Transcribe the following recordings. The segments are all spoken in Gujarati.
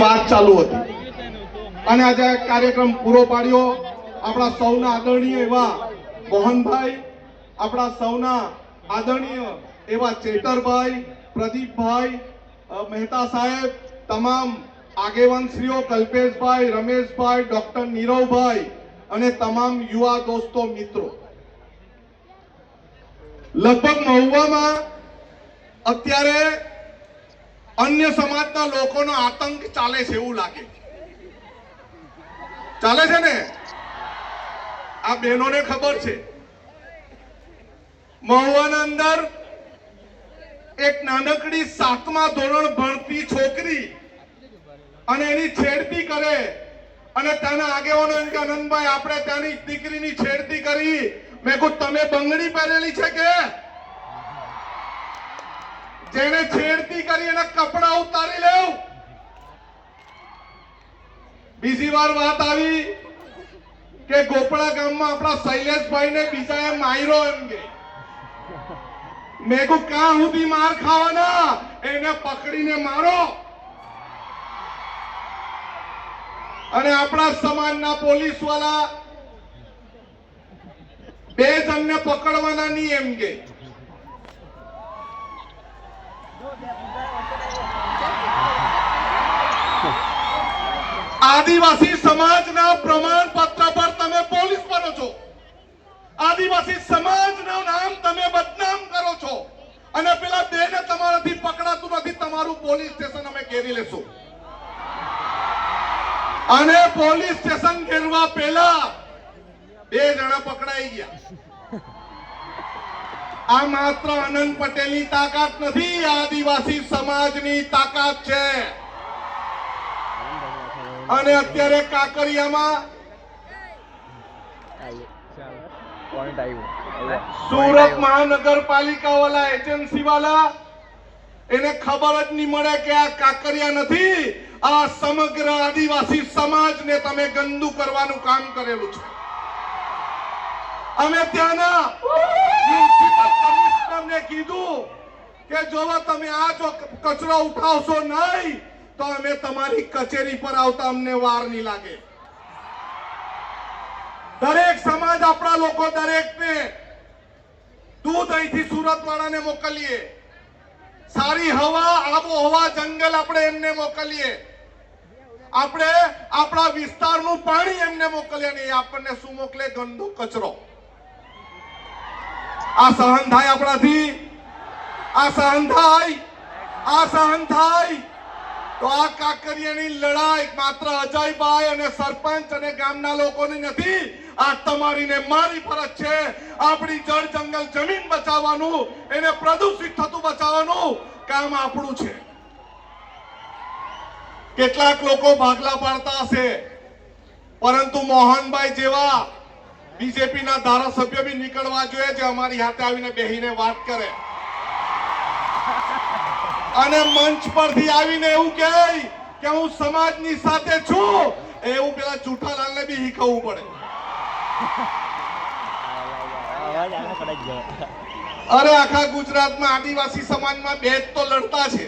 વાત ચાલુ હતી. અને આજે કાર્યક્રમ પૂરો પાડ્યો. આપણા સૌના આદરણીય એવા મોહનભાઈ, આપણા સૌના આદરણીય એવા ચેતરભાઈ, પ્રદીપભાઈ મહેતા સાહેબ, તમામ આગેવાનશ્રીઓ, કલ્પેશભાઈ, રમેશભાઈ, ડોક્ટર નીરવભાઈ અને તમામ યુવા દોસ્તો, મિત્રો. લગભગ મહુવામાં અત્યારે અન્ય સમાજના લોકોનો આતંક ચાલે છે એવું લાગે ચાલે છે ને? આ બહેનોને ખબર છે. મહુવાના અંદર એક નાનકડી સાતમા ધોરણ ભણતી છોકરી અને એની છેડતી કરે અને ત્યાંના આગેવાનો આનંદભાઈ આપણે ત્યાંની દીકરીની છેડતી કરી. મેં કહું તમે બંગડી પહેરેલી છે કે? જેને છેડતી કરી એના કપડા ઉતારી લેવું. બીજી વાર વાત આવી કે ગોપડા ગામમાં આપણા શૈલેષભાઈ ને બીજાએ માયરો એમ કે. મેં કહું સુધી માર ખાવાના? એને પકડીને મારો. અને આપણા સમાજના પોલીસવાળા બે જણને પકડવાના નહીં એમ કે. આદિવાસી સમાજના પ્રમાણપત્ર પર તમે પોલીસ બનો છો. આદિવાસી સમાજનું નામ તમે બદનામ કરો છો. અને પેલા બેને તમારાથી પકડાતું નથી, તમારું પોલીસ સ્ટેશન અમે ઘેરી લેશું. અને પોલીસ સ્ટેશન ઘેરવા પહેલા બે જણા પકડાઈ ગયા. આ માત્ર આનંદ પટેલની તાકાત નથી, આદિવાસી સમાજની તાકાત છે. અને અત્યારે કાકરિયામાં સુરત મહાનગરપાલિકા વાળા એજન્સી વાળા એને ખબર જ નહીં મળે કે આ કાકરિયા નથી આ સમગ્ર આદિવાસી સમાજને તમે ગંદુ કરવાનું કામ કરેલું છે. અમે ત્યાંના મ્યુનિસિપલ કમિશનરને કીધું કે જો તમે આ જો કચરો ઉઠાવશો નહીં તો અમે તમારી કચેરી પર આવતા અમને વાર નહીં લાગે. દરેક સમાજ આપણા લોકો દરેકને દૂધ અહીંથી સુરત વાળાને મોકલીએ. સારી હવા, આબોહવા, જંગલ આપણે એમને મોકલીએ. આપણે આપણા વિસ્તારનું પાણી એમને મોકલીએ ને એ આપણને શું મોકલે? ગંદુ કચરો. આ સહન થાય આપણાથી? આ સહન થાય? આ સહન થાય? તો આ કાકરિયાની લડાઈ માત્ર અજયભાઈ અને સરપંચ અને ગામના લોકોની નથી, આ તમારી મારી ફરજ છે. આપણી જળ જંગલ જમીન બચાવવાનું, એને પ્રદૂષિત થતું બચાવવાનું કામ આપણું છે. કેટલાક લોકો ભાગલા પાડતા હશે, પરંતુ મોહનભાઈ જેવા બીજેપી ના ધારાસભ્ય બી નીકળવા જોઈએ જે અમારી હાથે આવીને બેહીને વાત કરે. અને મંચ પરથી આવીને એવું કહે કે હું સમાજની સાથે છું. એવું પેલા જૂઠાલાલને બી શીખવવું પડે. અરે આખા ગુજરાતમાં આદિવાસી સમાજમાં બે તો લડતા છે.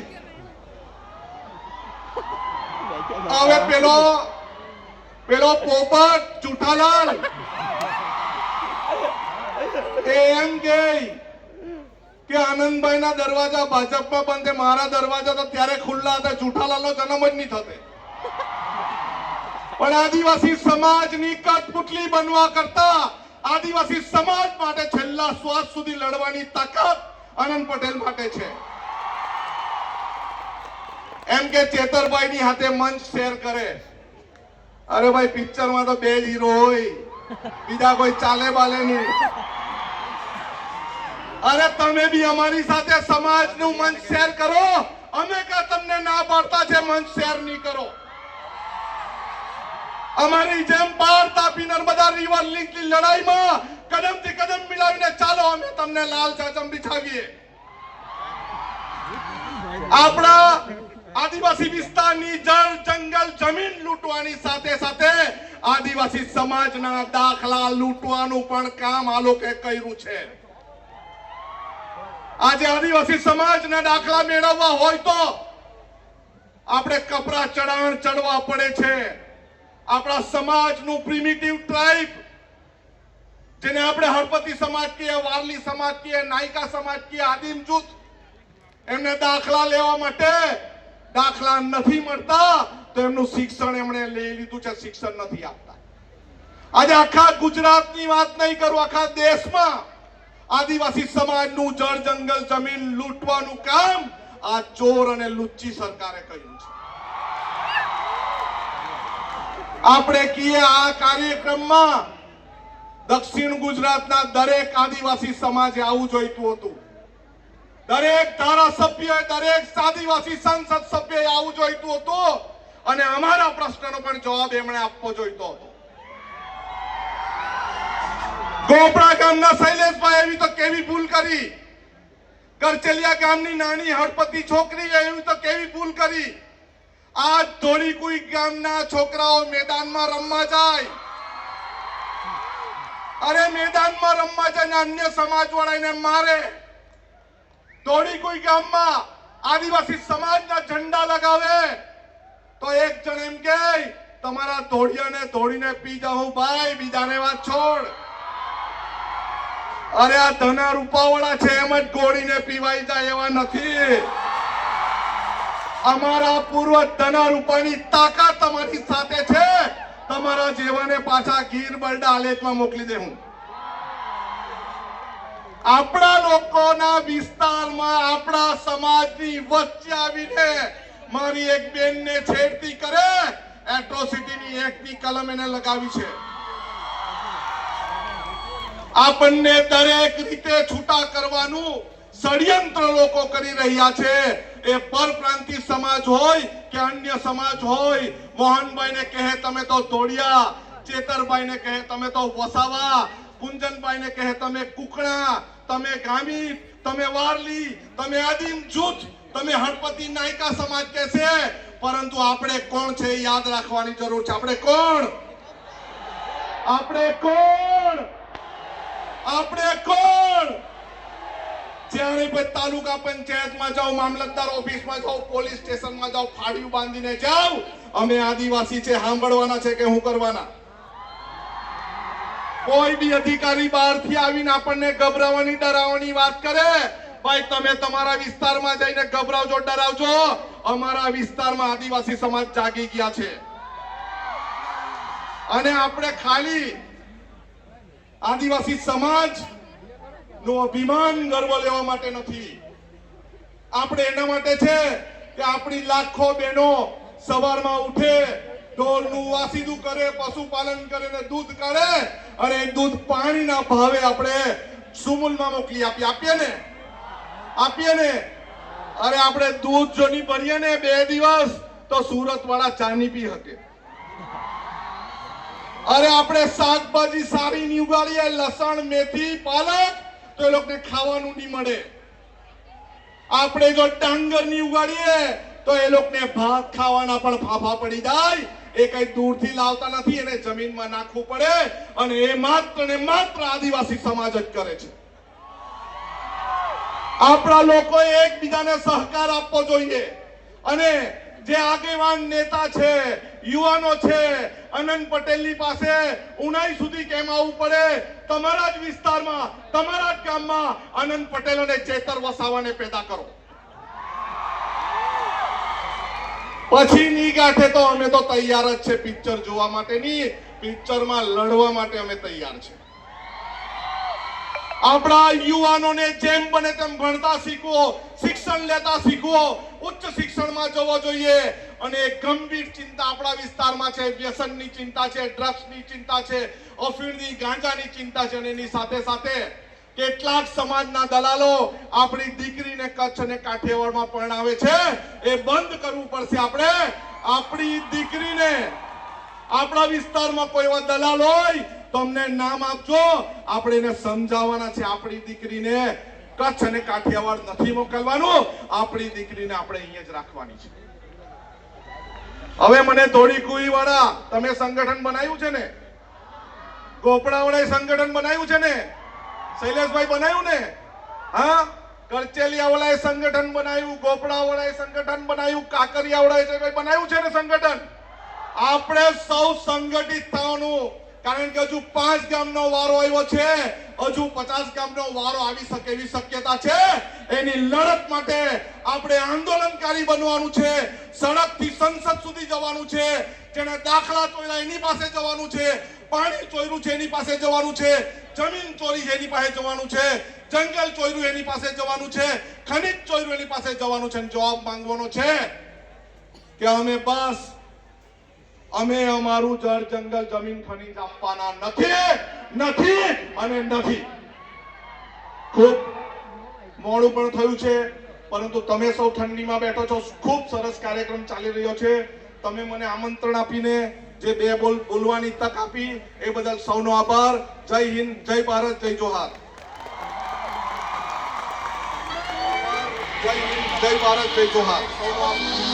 હવે પેલો પેલો પોપટ, જૂઠાલાલ. એમ કે કે આનંદભાઈ ના દરવાજા ભાજપમાં બંધ મારા દરવાજા તો ત્યારે ખુલ્લા હતા, જૂઠાલાલનો જન્મ જ નહીં થતે પણ આદિવાસી સમાજની કઠપુતલી બનવા કરતા આદિવાસી સમાજ માટે છેલ્લા શ્વાસ સુધી લડવાની તાકાત આનંદ પટેલ માટે છે. એમ કે ચેતરભાઈ ની હાથે મંચ શેર કરે. અરે ભાઈ, પિક્ચરમાં તો બે જ હીરો હોય. બીજા કોઈ ચાલે બાલે નહીં અરે તમે બી અમારી સાથે સમાજનું મંચ શેર કરો. અમે કા તમને ના પાડતા છે મંચ શેર નહીં કરો? અમારી જેમ પાર તાપી નર્મદા રિવર લિંકની લડાઈમાં કદમથી કદમ મિલાવીને ચાલો, અમે તમને લાલ ચાચમ બિછાવીએ. આપણા આદિવાસી વિસ્તારની જળ, જંગલ, જમીન લૂંટવાની સાથે સાથે આદિવાસી સમાજના દાખલા લૂંટવાનું પણ કામ આ લોકોએ કર્યું છે. આજે આદિવાસી સમાજના દાખલા મેળવવા હોય તો આપણે કપરા ચડાણ ચડવા પડે છે. આપણા સમાજનું પ્રિમિટિવ ટ્રાઇબ, જેને આપણે હળપતિ સમાજ કહીએ, વારલી સમાજ કહીએ, નાયકા સમાજ કહીએ, આદિમ જૂથ, એમને દાખલા લેવા માટે દાખલા નથી મળતા, તો એમનું શિક્ષણ એમણે લઈ લીધું છે, શિક્ષણ નથી આપતા. આજે આખા ગુજરાતની વાત નહીં કરું, આખા દેશમાં આદિવાસી સમાજનું જળ જંગલ જમીન લૂંટવાનું કામ આ ચોર અને લુચ્ચી સરકારે કર્યું છે. આપણે કહીએ આ કાર્યક્રમમાં દક્ષિણ ગુજરાતના દરેક આદિવાસી સમાજે આવું જોઈતું હતું. દરેક ધારાસભ્ય, દરેક આદિવાસી સંસદ સભ્યએ આવું જોઈતું હતું અને અમારા પ્રશ્નનો પણ જવાબ એમણે આપવો જોઈતો હતો. ગોપડા ગામના શૈલેષભાઈ એવી તો કેવી ભૂલ કરી? કરચલિયા ગામની નાની હળપતિ છોકરી એવી તો કેવી ભૂલ કરી? આજ ધોળીકુઈ ગામના છોકરાઓ મેદાનમાં રમવા જાય. અરે મેદાનમાં રમવા જાય અન્ય સમાજ વાળાને મારે. ધોળીકુઈ ગામમાં આદિવાસી સમાજના ઝંડા લગાવે. તો એક જણ એમ કે, તમારા ધોળિયાને ધોળીને પી જાઉં, ભાઈ, બીજાને વાત છોડ. અરે આ ધના રૂપાવાળા છે, એમ જ ગોળીને પીવાઈ જાય એવા નથી. અમારા પૂર્વ ધના રૂપાની તાકાત તમારી સાથે છે. તમારા જેવાને પાછા ગીર બરડા આલેટમાં મોકલી દે હું. આપણા લોકોના વિસ્તારમાં આપણા સમાજની વચ્ચે આવીને મારી એક બેનને છેડતી કરે. એટ્રોસિટીની એકની કલમ એને લગાવી છે. આપણને દરેક રીતે છૂટા કરવાનું ષડયંત્ર લોકો કરી રહ્યા છે. એ પરપ્રાંતિ સમાજ હોય કે અન્ય સમાજ હોય મોહનભાઈ ને કહે તમે તો ધોળિયા ચેતરભાઈ ને કહે તમે તો વસાવા કુંજનભાઈને કહે તમે કુકણા, તમે ગામી, તમે વારલી, તમે આદિમ જૂથ, તમે હળપતિ નાયકા સમાજ કે છે પરંતુ આપણે કોણ છે યાદ રાખવાની જરૂર છે? આપણે કોણ? આપણે કોણ? આપણે કોણ? જ્યારે પણ તાલુકા પંચાયતમાં જાઓ, મામલતદાર ઓફિસમાં જાઓ, પોલીસ સ્ટેશનમાં જાઓ, ફાળિયું બાંધીને જાઓ, અમે આદિવાસી છે, સાંભળવાના છે કે હું કરવાના? કોઈ બી અધિકારી બહારથી આવીને આપણને ગભરાવાની, ડરાવવાની વાત કરે? ભાઈ, તમે તમારા વિસ્તારમાં જઈને ગભરાવજો, ડરાવજો. અમારા વિસ્તારમાં આદિવાસી સમાજ જાગી ગયા છે. અને આપણે ખાલી આદિવાસી સમાજનું અભિમાન ગર્વ લેવા માટે નથી. આપણે એના માટે છે કે આપણી લાખો બહેનો સવારમાં ઉઠે ઢોરનું વાસીદું કરે, પશુપાલન કરે દૂધ કાઢે અને એ દૂધ પાણીના ભાવે આપણે સુમુલમાં મોકલી આપીએ આપીએ ને? આપીએ ને? અરે આપણે દૂધ જો ભરીએ ને બે દિવસ તો સુરત વાળા ચાની પી શકે. અરે આપણે શાકભાજી સારી ની ઉગાડીએ, લસણ, મેથી, પાલક, તો એ લોકોને ખાવાનું નહીં મળે. આપણે જો ડાંગરની ઉગાડીએ, તો એ લોકોને ભાત ખાવાના પણ ફાફા પડી જાય. એ કઈ દૂરથી લાવતા નથી, એને જમીનમાં નાખવું પડે. અને એ માત્ર ને માત્ર આદિવાસી સમાજ જ કરે છે. આપણા લોકોએ એકબીજાને સહકાર આપવો જોઈએ. અને જે આગેવાન નેતા છે, યુવાનો છે અનંત પટેલની પાસે ઉનાઈ સુધી કેમ આવવું પડે? તમારા જ વિસ્તારમાં, તમારા જ ગામમાં અનંત પટેલ અને ચેતર વસાવાને પેદા કરો. પછી ની ગાંઠે તો અમે તો તૈયાર જ છે પિક્ચર જોવા માટેની. પિક્ચરમાં લડવા માટે અમે તૈયાર છે. આપણા યુવાનોને જેમ બને તેમ ભણતા શીખવો શિક્ષણ લેતા શીખવો, ઉચ્ચ શિક્ષણમાં જવો જોઈએ. અને ગંભીર ચિંતા આપણા વિસ્તારમાં છે, વ્યસનની ચિંતા છે, ડ્રગ્સની ચિંતા છે, અફીણની, ગાંજાની ચિંતા છે, અને એની સાથે સાથે કેટલાક સમાજના દલાલો આપણી દીકરીને કચ્છ અને કાઠિયાવાડમાં પરણાવે છે. એ બંધ કરવું પડશે આપણે. આપણી દીકરીને આપણા વિસ્તારમાં કોઈ એવા દલાલ હોય, તો અમને નામ આપજો. આપણે એને સમજાવવાના છે આપણી દીકરીને. કચ્છ અને કાઠિયાવાડ નથી મોકલવાનું. આપણી દીકરીને આપણે અહીંયા જ રાખવાની છે. હવે મને થોડી કુઈ વાળા તમે સંગઠન બનાવ્યું છે ને? ગોપડા વાળાએ સંગઠન બનાવ્યું છે ને? શૈલેષભાઈ બનાવ્યું ને? હા? કરચેલિયા વાળાએ સંગઠન બનાવ્યું, ગોપડાવાળાએ સંગઠન બનાવ્યું, કાકરિયાવાળાએ બનાવ્યું છે ને સંગઠન? આપણે સૌ સંગઠિત થવાનું. કારણ કે હજુ પાંચ ગામનો વારો આવ્યો છે. હજુ પચાસ ગામનો વારો આવી શકે એવી શક્યતા છે. એની લડત માટે આપણે આંદોલનકારી બનવાનું છે. સડકથી સંસદ સુધી જવાનું છે. જેને દાખલા ચોર્યા એની પાસે જવાનું છે. પાણી ચોર્યું છે એની પાસે જવાનું છે. જમીન ચોરી છે એની પાસે જવાનું છે. જંગલ ચોર્યું એની પાસે જવાનું છે. ખનિજ ચોર્યું એની પાસે જવાનું છે. જવાબ માંગવાનો છે કે અમે બસ અમે અમારું જળ જંગલ જમીન ખનીજ આપવાના નથી. નથી અને નથી. ખૂબ મોડું પણ થયું છે, પરંતુ તમે સૌ ઠંડીમાં બેઠો છો. ખૂબ સરસ કાર્યક્રમ ચાલી રહ્યો છે. તમે મને આમંત્રણ આપીને જે બે બોલ બોલવાની તક આપી, એ બદલ સૌનો આભાર. જય હિન્દ, જય ભારત, જય જોહાર. જય હિન્દ, જય ભારત, જય જોહાર.